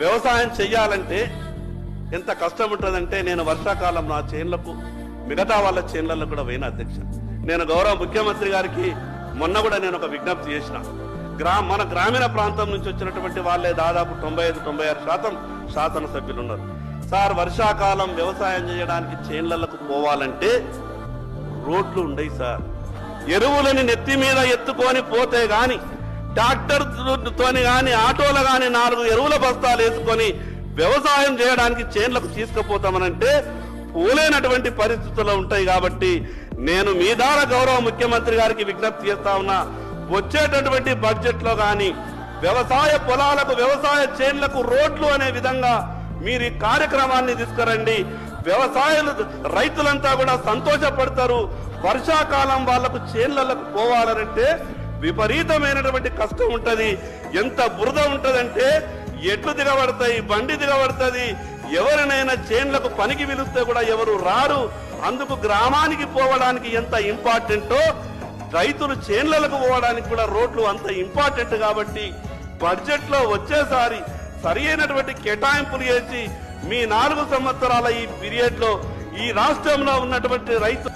వ్యవసాయం చెయ్యాలంటే ఎంత కష్టం ఉంటుందంటే నేను వర్షాకాలం నా చేన్లకు మిగతా వాళ్ళ చేన్లలో కూడా పోయిన అధ్యక్ష. నేను గౌరవ ముఖ్యమంత్రి గారికి మొన్న కూడా నేను ఒక విజ్ఞప్తి చేసిన. గ్రా మన గ్రామీణ ప్రాంతం నుంచి వచ్చినటువంటి వాళ్ళే దాదాపు తొంభై ఐదు తొంభై ఆరు శాతం శాసనసభ్యులు ఉన్నారు సార్ వర్షాకాలం వ్యవసాయం చేయడానికి చేన్లకు పోవాలంటే రోడ్లు ఉండయి సార్. ఎరువులని నెత్తి మీద ఎత్తుకొని పోతే గాని ట్రాక్టర్ కానీ ఆటోలు కానీ నాలుగు ఎరువుల బస్తాలు వేసుకొని వ్యవసాయం చేయడానికి చేన్లకు తీసుకుపోతామనంటే పోలేనటువంటి పరిస్థితులు ఉంటాయి కాబట్టి నేను మీ ద్వారా గౌరవ ముఖ్యమంత్రి గారికి విజ్ఞప్తి చేస్తా ఉన్నా వచ్చేటటువంటి బడ్జెట్లో వ్యవసాయ పొలాలకు వ్యవసాయ చేన్లకు రోడ్లు అనే విధంగా మీరు ఈ కార్యక్రమాన్ని తీసుకురండి. వ్యవసాయ రైతులంతా కూడా సంతోషపడతారు. వర్షాకాలం వాళ్ళకు చేన్లకు పోవాలంటే విపరీతమైనటువంటి కష్టం ఉంటది. ఎంత బురద ఉంటదంటే ఎట్లు దిగబడతాయి బండి దిగబడుతుంది ఎవరినైనా చేన్లకు పనికి పిలిస్తే కూడా ఎవరు రారు. అందుకు గ్రామానికి పోవడానికి ఎంత ఇంపార్టెంటో రైతులు చేన్లకు పోవడానికి కూడా రోడ్లు అంత ఇంపార్టెంట్ కాబట్టి బడ్జెట్లో వచ్చేసారి సరి అయినటువంటి కేటాయింపులు చేసి మీ నాలుగు సంవత్సరాల ఈ పీరియడ్లో ఈ రాష్ట్రంలో ఉన్నటువంటి రైతు